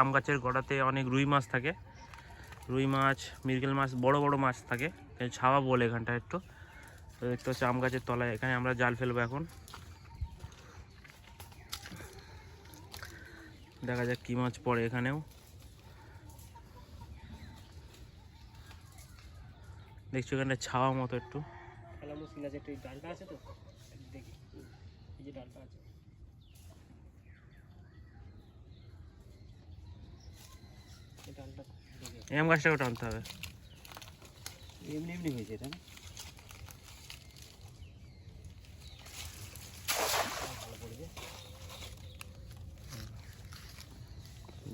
আম গাছের গোড়াতে অনেক রুই মাছ থাকে। রুই মাছ, মৃগেল মাছ, বড় বড় মাছ থাকে। ছাওয়া বলে এখানটা একটু। তো দেখতে হচ্ছে আম গাছের তলায়। এখানে আমরা জাল ফেলব এখন। দেখা যাক কী মাছ পড়ে এখানেও। দেখছ এখানে ছাওয়া মতো একটু। একটু ডালটা আছে তো? দেখি। এই যে ডালটা আছে এই ডালটা আম গাছটাকেও টানতে হবে। এমনি এমনি হয়েছে এটা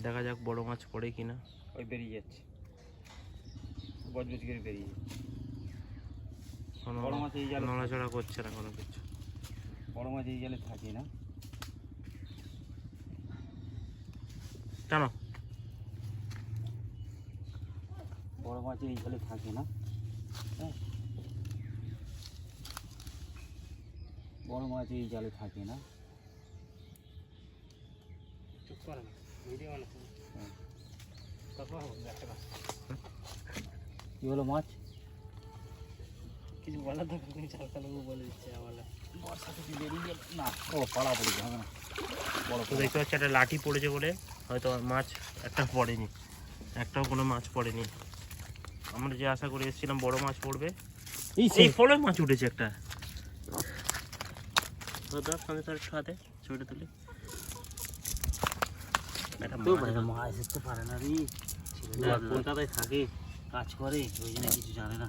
দেখা যাক বড় মাছ পড়ে কিনা। ওই বেরিয়ে যাচ্ছে। বজবজ করে বেরিয়ে যাচ্ছে। কোনো বড় মাছ এই জালে নড়াচড়া করছে না কোনো কিছু। বড় মাছ এই জালে থাকে না। টানো। বড় মাছ এই জলে থাকে না। হ্যাঁ। বড় মাছ এই জালে থাকে না। চুপ করে না ভিডিও বানাতে কি হলো মাছ? কিছু বলার দরকার নেই লোক বলে দিচ্ছে আমার বর্ষা বেরিয়ে গেল। না ও পাড়া না। বড় তো দেখতে পাচ্ছি একটা লাঠি পড়েছে বলে হয়তো মাছ একটা পড়েনি। একটাও কোনো মাছ পড়েনি। আমরা যে আশা করে এসেছিলাম বড় মাছ পড়বে। এই সেই ফলে মাছ উঠেছে একটা। তার হাতে ছবিটা তুলে। একটা মাছ আসতে পারে না রে। কলকাতায় থাকে কাজ করে ওই জন্য কিছু জানে না।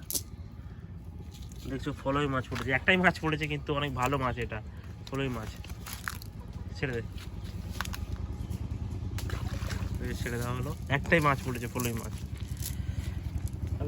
দেখছ ফলই মাছ পড়েছে। একটাই মাছ পড়েছে কিন্তু অনেক ভালো মাছ এটা। ফলই মাছ। ছেড়ে দে। ছেড়ে দেওয়া হলো। একটাই মাছ পড়েছে ফলই মাছ।